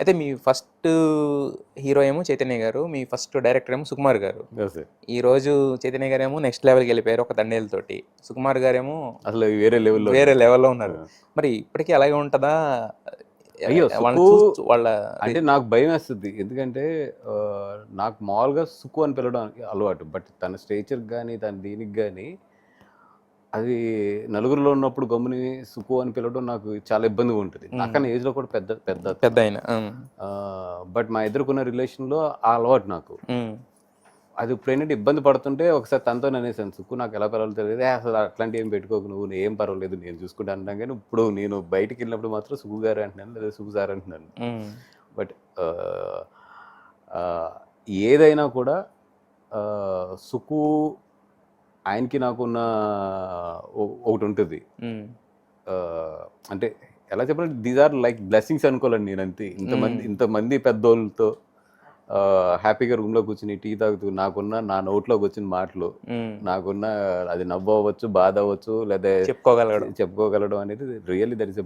అయితే మీ first hero ఏమో చైతన్య గారు మీ ఫస్ట్ డైరెక్టర్ ఏమో సుకుమార్ గారు. ఈ రోజు చైతన్య గారు ఏమో నెక్స్ట్ లెవెల్కి వెళ్ళిపోయారు ఒక దండేలతోటి సుకుమార్ గారేమో అసలు వేరే లెవెల్లో వేరే లెవెల్లో ఉన్నారు. మరి ఇప్పటికీ అలాగే ఉంటుందా? అయ్యో, సుకు- వాళ్ళ అంటే నాకు భయం వేస్తుంది. ఎందుకంటే నాకు మామూలుగా సుక్కు అని పిలవడానికి అలవాటు. బట్ తన స్టేచర్ కానీ తన దీనికి కానీ అది నలుగురిలో ఉన్నప్పుడు గమ్ముని సుక్కు అని పిలవడం నాకు చాలా ఇబ్బందిగా ఉంటుంది. నాకన్నా ఏజ్లో కూడా పెద్ద పెద్ద పెద్ద ఆయన బట్ మా ఇద్దరుకున్న రిలేషన్లో ఆ అలవాటు నాకు. అది ఇప్పుడేంటంటే ఇబ్బంది పడుతుంటే ఒకసారి తనతో అనేసాను సుక్కు నాకు ఎలా పిలవాలో తెలియదు. "ఏ, అసలు అట్లాంటి ఏం పెట్టుకోకు నువ్వు ఏం పర్వాలేదు నేను చూసుకుంటా అంటాను కానీ ఇప్పుడు నేను బయటికి వెళ్ళినప్పుడు మాత్రం సుక్కు గారు అంటున్నాను లేదా సుక్కు సార్ అంటున్నాను. బట్ ఏదైనా కూడా సుకు ఆయనకి నాకున్న ఒకటి ఉంటుంది అంటే ఎలా చెప్పాలంటే దీస్ ఆర్ లైక్ బ్లెస్సింగ్స్ అనుకోవాలండి నేను అంతే ఇంతమంది. ఇంతమంది పెద్దోళ్ళతో హ్యాపీగా రూమ్లో కూర్చుని టీ తాగుతూ నాకున్న నా నోట్లోకి వచ్చిన మాటలు. నాకున్న అది నవ్వు అవ్వచ్చు బాధ అవ్వచ్చు లేదా చెప్పుకోగలగడం చెప్పుకోగలడం అనేది రియల్లీ దట్ ఇస్